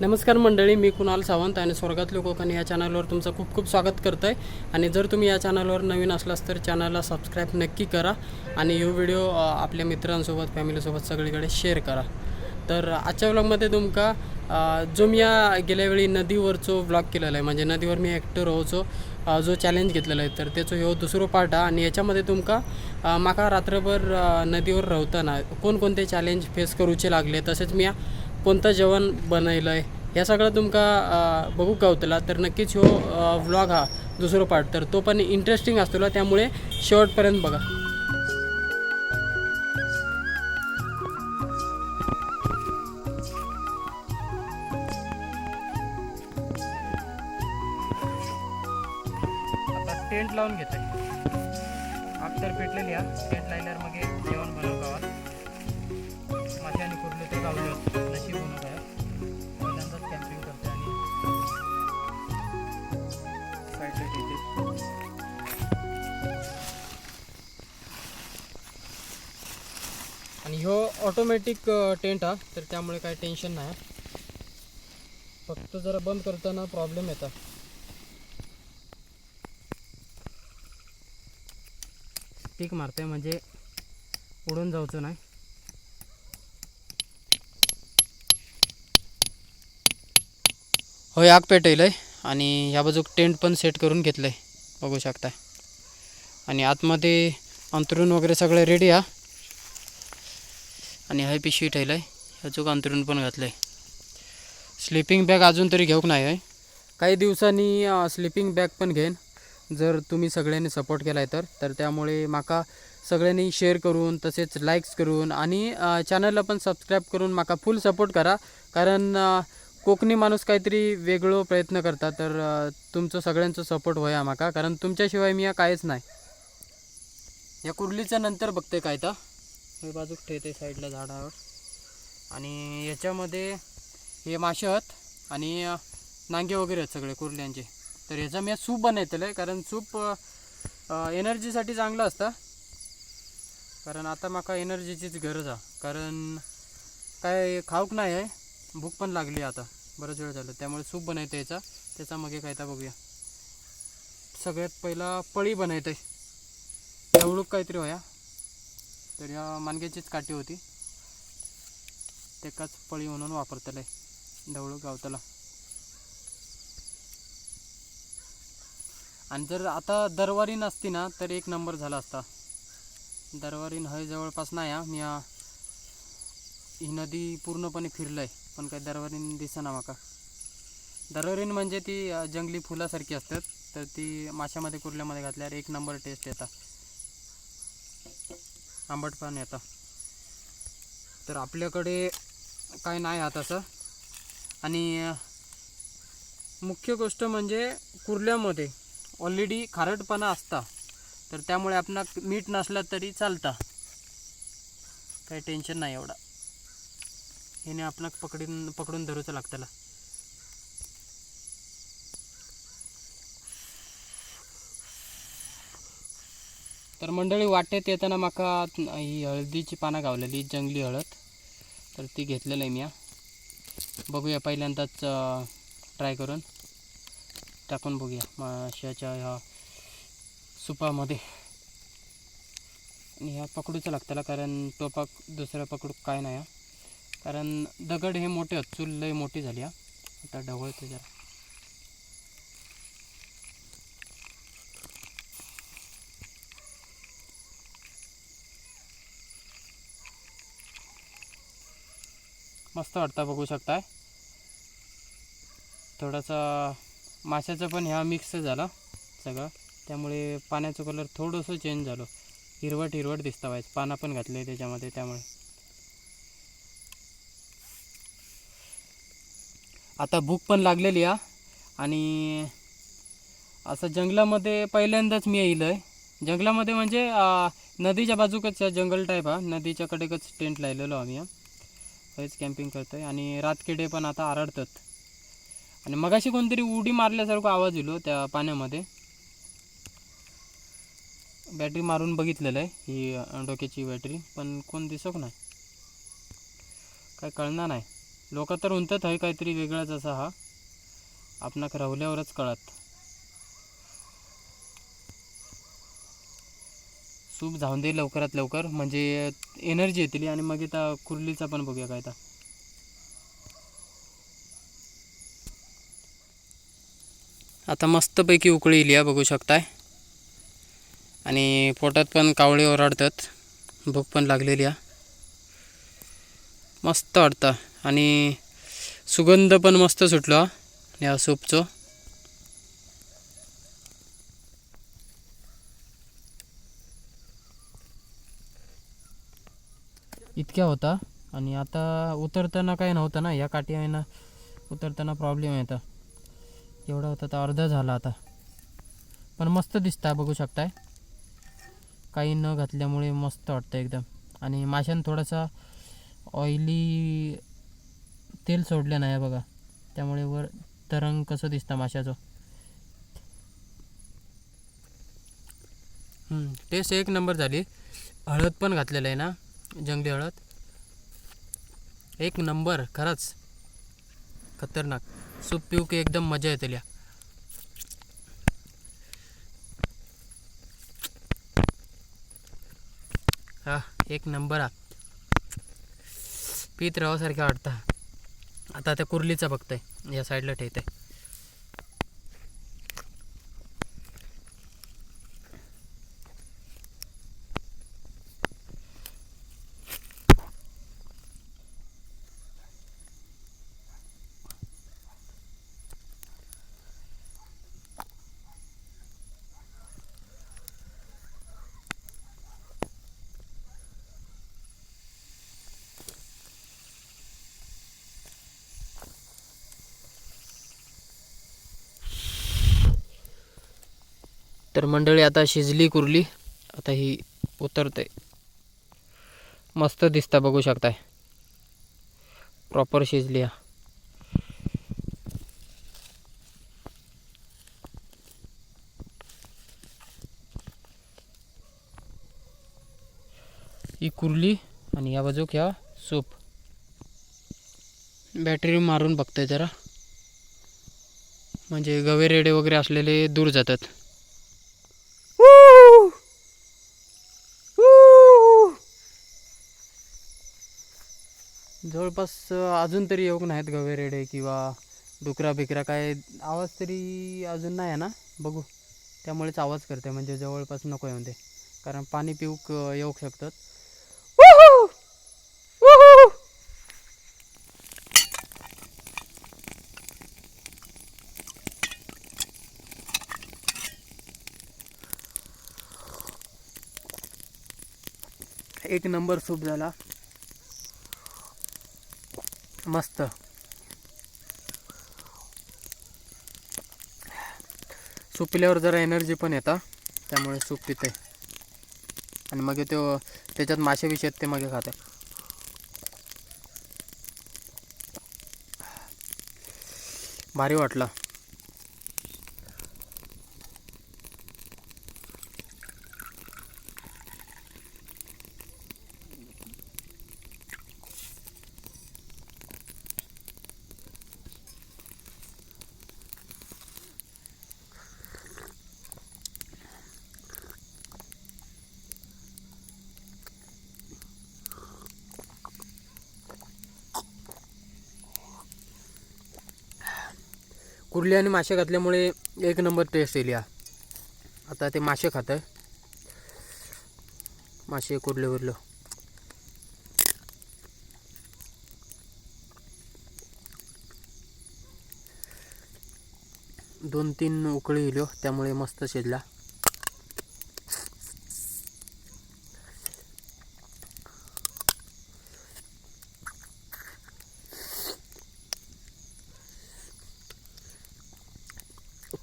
नमस्कार मंडळी मी कुणाल सावंत आणि स्वर्गातले कोकण या चॅनलवर तुमचं खूप खूप स्वागत करतो आहे आणि जर तुम्ही या चॅनलवर नवीन असलास तर चॅनलला सबस्क्राईब नक्की करा आणि यो व्हिडिओ आपल्या मित्रांसोबत फॅमिलीसोबत सगळीकडे शेअर करा. तर आजच्या व्लॉगमध्ये तुमका जो मी या गेल्या वेळी नदीवरचो व्लॉग केलेला आहे म्हणजे नदीवर मी एकटो राहूचो जो चॅलेंज घेतलेला आहे तर त्याचो ह्यो दुसरो पार्ट हा. आणि याच्यामध्ये तुमका माका रात्रभर नदीवर राहताना कोणकोणते चॅलेंज फेस करूचे लागले तसेच मी कोणतं जेवण बनवलं आहे ह्या सगळं तुमका बघू गावतला तर नक्कीच हो व्लॉग हा दुसरो पार्ट तर तो पण इंटरेस्टिंग असतो त्यामुळे शेवटपर्यंत बघा. टेंट लावून घेत आहे आग तर पेटलेली हा टेंट लावल्यावर मग. ह्यो ऑटोमॅटिक टेंट हा तर त्यामुळे काही टेन्शन नाही. फक्त जरा बंद करताना प्रॉब्लेम येतात. पीक मारते म्हणजे उडून जाऊचं नाही. होय आग पेटवलं आणि ह्या बाजूक टेंट पण सेट करून घेतलं आहे बघू शकता आणि आतमध्ये अंतरून वगैरे सगळं रेडी हा. आणि हाय पिशवी ठेवलं आहे ह्याचूक अंतरून पण घातलं आहे स्लिपिंग बॅग अजून तरी घेऊक नाही आहे काही दिवसांनी स्लिपिंग बॅग पण घेईन. जर तुम्ही सगळ्यांनी सपोर्ट केला आहे तर. तर त्यामुळे माका सगळ्यांनी शेअर करून तसेच लाईक्स करून आणि चॅनलला पण सबस्क्राईब करून माका फुल सपोर्ट करा. कारण कोकणी माणूस काहीतरी वेगळं प्रयत्न करता तर तुमचं सगळ्यांचं सपोर्ट होया माका. कारण तुमच्याशिवाय मी या काहीच नाही. या कुर्लीच्या नंतर बघते काय तर. हे बाजूक ठेवते साईडला झाडावर. आणि याच्यामध्ये हे मासे आहेत आणि नांगे वगैरे आहेत सगळे कुर्ल्यांचे. तर ह्याचा मी सूप बनवलेलं आहे कारण सूप एनर्जीसाठी चांगलं असतं. कारण आता माका एनर्जीचीच गरज आहे. कारण काय खाऊक नाही आहे भूक पण लागली आता. बरंच वेळ झालं. त्यामुळे सूप बनवते याचा. त्याचा मग काय तर बघूया. सगळ्यात पहिला पळी बनवते एवढूक काहीतरी होया. तर या मानग्याचीच काठी होती. तेकाच पळी म्हणून वापरतले. ढवळूक गावतला. आणि जर आता दरवारी नसती ना तर एक नंबर झाला असता. दरवारीन हय जवळपास नाही हा. मी ही नदी पूर्णपणे फिरलंय. पण काही दरवारीन दिसेना माका. दरवारीन म्हणजे ती जंगली फुलासारखी असतात. तर ती माशामध्ये कुर्ल्यामध्ये घातल्यावर एक नंबर टेस्ट येतात आंबट पण येतं तर आपल्याकडे काय नाही हा तसं आणि मुख्य गोष्ट म्हणजे कुर्ल्यामध्ये ऑलरेडी खारटपणा असता. तर त्यामुळे आपणा मीठ नसला तरी चालता. काही टेन्शन नाही एवढा. हिने आपणा पकडून पकडून धरूचं लागतं तर मंडळी वाटेत येताना माका ही हळदीची पानं गावलेली जंगली हळद. तर ती घेतलेलं आहे मी बघूया पहिल्यांदाच ट्राय करून. टाकून बघूया. माशाच्या ह्या सुपामध्ये. आणि ह्या पकडूचं लागताला कारण टोपाक दुसरा पकडू काय नाही हा. कारण दगड हे मोठे चूल लय मोठी झाली हा. आता ढवळते जरा. मस्त वाटतं बघू शकताय. थोडासा माशाचं पण ह्या मिक्स झाला सगळं. त्यामुळे पाण्याचं कलर थोडंसं चेंज झालं. हिरवट हिरवट दिसतं व्हायचं पानं पण घातले त्याच्यामध्ये त्यामुळे. आता भूक पण लागलेली आ आणि असं जंगलामध्ये पहिल्यांदाच मी येईल आहे जंगलामध्ये म्हणजे नदीच्या बाजूकच जंगल टाईप हा. नदीच्याकडेकच टेंट लावलेलो आम्ही हा. हेच कॅम्पिंग करतोय. आणि रातकिडे पण आता आरडतात. आणि मगाशी कोणतरी उडी मारल्यासारखा आवाज येलो हो त्या पाण्यामध्ये. बॅटरी मारून बघितलेलं आहे ही डोक्याची बॅटरी पण कोण दिसत नाही. काय कळणार नाही. लोक तर उंचत आहे काहीतरी वेगळाच असा हा. आपणाक राहुल्यावरच कळत. सूप जाऊन दे लवकरात लवकर. म्हणजे एनर्जी येतील आणि मग आता कुर्लीचा पण बघूया काय तर. आता मस्तपैकी उकळी इली बघू शकताय. आणि पोटात पण कावळे ओरडतात. भूक पण लागलेली आहे. मस्त वाटतं. आणि सुगंध पण मस्त सुटलो. या सूपचं. इतक्या होता. आणि आता उतरताना काय नव्हतं ना या काठी आहे ना उतरताना प्रॉब्लेम येतं एवढा होता तर अर्धा झाला आता. पण मस्त दिसता बघू शकताय. काही न घातल्यामुळे मस्त वाटतं एकदम. आणि माशान थोडासा ऑइली तेल सोडलं नाही बघा. त्यामुळे वर तरंग कसं दिसतं माशाचं. टेस्ट एक नंबर झाली. हळद पण घातलेलं आहे ना. जंगली हळद एक नंबर खरंच. खतरनाक. सूप पिऊ की एकदम मजा येते लिया. हा एक नंबर हा. पीत रवासारखा वाटतं. आता त्या कुर्लीचा बघतोय या साईडला ठेवत आहे तर मंडळी आता शिजली कुरली. आता ही उतरते. मस्त दिसता बघू शकताय. प्रॉपर शिजली हा. ही कुरली आणि या बाजूक ह्या सूप. बॅटरी मारून बघतोय जरा. म्हणजे गवे रेडे वगैरे असलेले दूर जातात. जवळपास अजून तरी येऊक नाहीत गवे रेडे किंवा डुकरा बिकरा काय आवाज तरी अजून नाही आहे ना? बघू. त्यामुळेच आवाज करते म्हणजे जवळपास नको येऊन ते. कारण पाणी पिऊक येऊ शकतात. एक नंबर सूप झाला. मस्त. सूप पिल्यावर जरा एनर्जी पण येतं त्यामुळे सूप पिते. आणि मग तो त्याच्यात मासे विषय ते मग खाते. भारी वाटलं. कुर्ली आणि मासे घातल्यामुळे एक नंबर टेस्ट येईल या. आता ते मासे खात आहे. मासे कुर्ले उरलं दोन तीन उकळी येलो हो, त्यामुळे मस्त शिजला.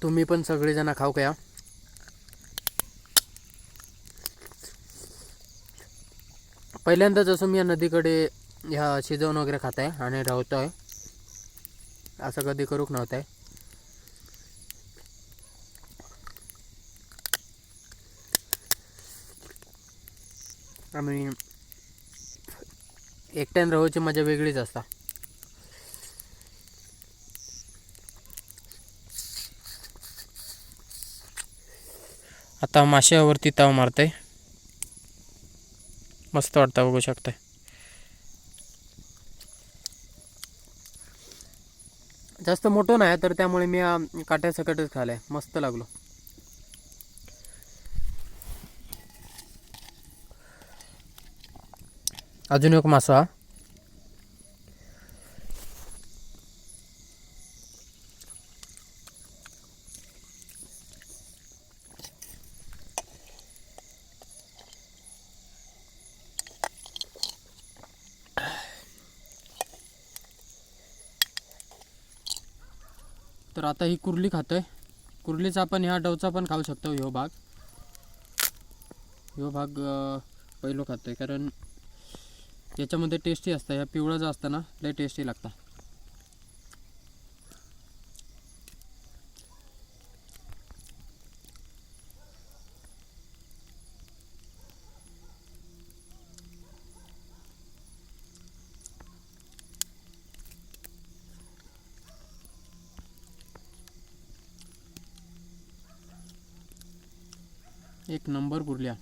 तुम्ही पण सगळेजण खाऊ का पहिल्यांदा जसं मी या नदीकडे ह्या शिजवून वगैरे खात आहे आणि राहतो आहे असं कधी करूक नव्हतं आहे आणि एकट्यान राहूची मजा वेगळीच असता. आता माश्यावरती ताव मारतंय. मस्त वाटतं बघू शकताय. जास्त मोठं नाही तर त्यामुळे मी काट्यासकटच खालाय मस्त लागलो. अजून एक मासा. तर आता ही कुर्ली खातोय. कुर्लीचा आपण ह्या डवचा पण खाऊ शकतो ह्यो भाग. ह्यो भाग पहिलो खातो खातोय कारण याच्यामध्ये टेस्टी असतं. ह्या पिवळं जो असतं ना लय टेस्टी लागतं. एक नंबर कुर्ल्या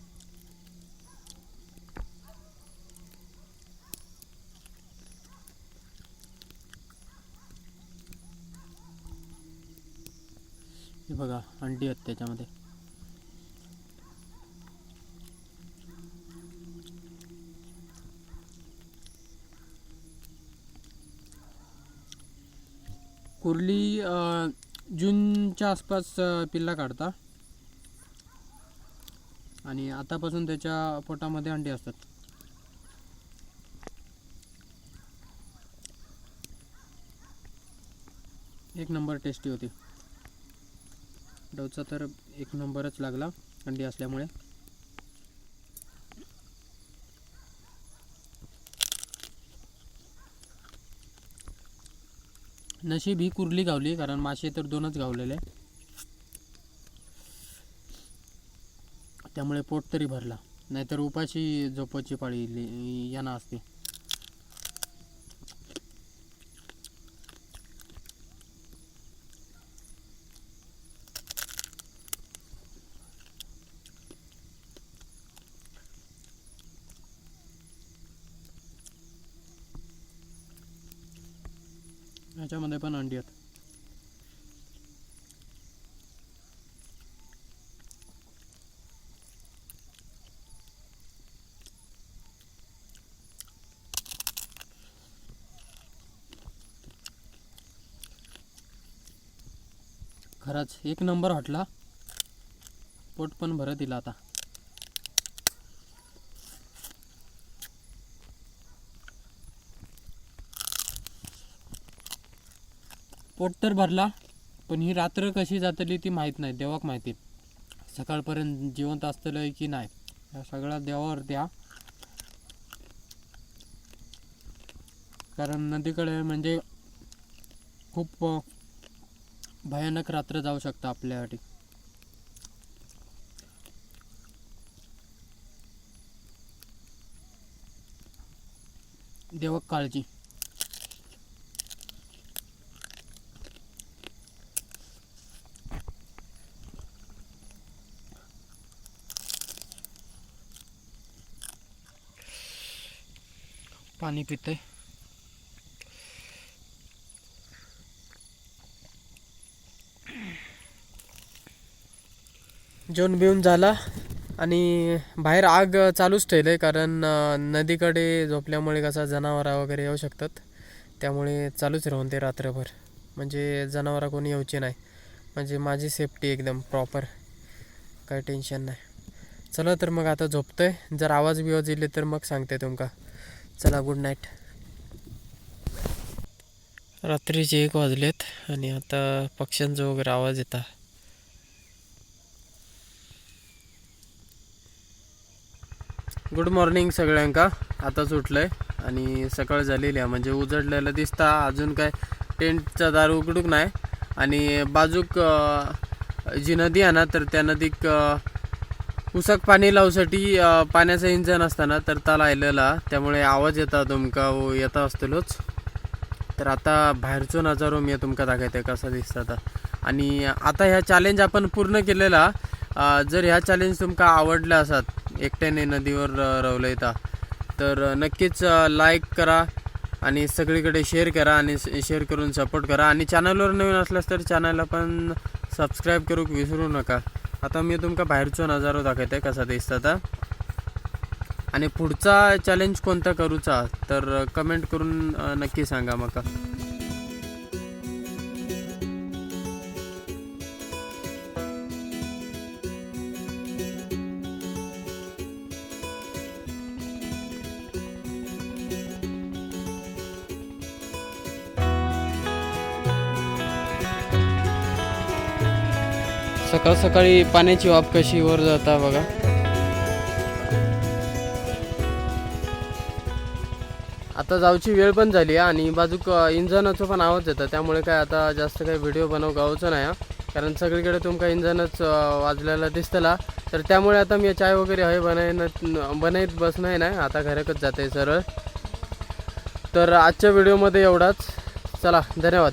हे बघा अंडी आहेत त्याच्यामध्ये. कुर्ली अं, जूनच्या आसपास पिल्ला काढता. आणि आतापासून त्याच्या पोटामध्ये अंडी असतात. एक नंबर टेस्टी होती. डवचा तर एक नंबरच लागला अंडी असल्यामुळे. नशीब ही कुर्ली गावली कारण मासे तर दोनच गावलेले. त्यामुळे पोट तरी भरला. नाहीतर उपाशी झोपाची पाळी यांना असते. याच्यामध्ये पण अंडी आहेत. खरंच एक नंबर हटला. पोट पण भरत दिला आता. पोट तर भरला पण ही रात्र कशी जातली ती माहीत नाही देवाक माहिती. सकाळपर्यंत जिवंत असतलं की नाही या सगळ्या देवावर द्या. कारण नदीकडे म्हणजे खूप भयानक रात्र जाऊ शकतं आपल्यासाठी. देवक काळजी. पाणी पितंय. जेवण बिवून झाला आणि बाहेर आग चालूच ठेवलं कारण नदीकडे झोपल्यामुळे कसा जनावरं वगैरे येऊ शकतात. त्यामुळे चालूच राहून ते रात्रभर. म्हणजे जनावरं कोणी येऊचे नाही. म्हणजे माझी सेफ्टी एकदम प्रॉपर काही टेन्शन नाही. चला तर मग आता झोपतोय. जर आवाज बिवाज येले तर मग सांगते तुमका. चला गुड नाईट रात्रीचे एक वाजलेत आणि आता पक्ष्यांचा वगैरे आवाज येता. गुड मॉर्निंग सगळ्यांका. आताच उठलंय आणि सकाळ झालेली आहे. म्हणजे उजडलेलं दिसता. अजून काय टेंटचा दार उघडूक नाही. आणि बाजूक जी नदी आहे ना तर त्या नदीक उसक उसाक पाणी लावसाठी पाण्याचं इंजन असताना तर ताला आलेला. त्यामुळे आवाज येता तुमका व येता असतलोच. तर आता बाहेरचो नजारो मी तुमका दाखवते कसा दिसता आता. आणि आता ह्या चॅलेंज आपण पूर्ण केलेला. जर ह्या चॅलेंज तुमका आवडल्या असत एकट्याने नदीवर रवलं रवलंय तर नक्कीच लाईक करा आणि सगळीकडे शेअर करा आणि शेअर करून सपोर्ट करा. आणि चॅनलवर नवीन असल्यास तर चॅनलला पण सबस्क्राईब करूक विसरू नका. आता मी तुमका बाहेरचो नजारो दाखवते कसा दिसता आता. आणि पुढचा चॅलेंज कोणता करूचा तर कमेंट करून नक्की सांगा मका. सकाळ सकाळी पाण्याची वाफ कशी वर जाता बघा. आता जाऊची वेळ पण झाली आहे आणि बाजूक इंजनाचं पण आवाज येतं त्यामुळे काय आता जास्त काही व्हिडिओ बनव गावचं नाही हा. कारण सगळीकडे तुमका इंजनच वाजलेला दिसतला. तर त्यामुळे आता मी चाय वगैरे हवे बनायन बनाईत बसणार नाही आता घराकच जाते सरळ. तर आजच्या व्हिडिओमध्ये एवढाच. चला धन्यवाद.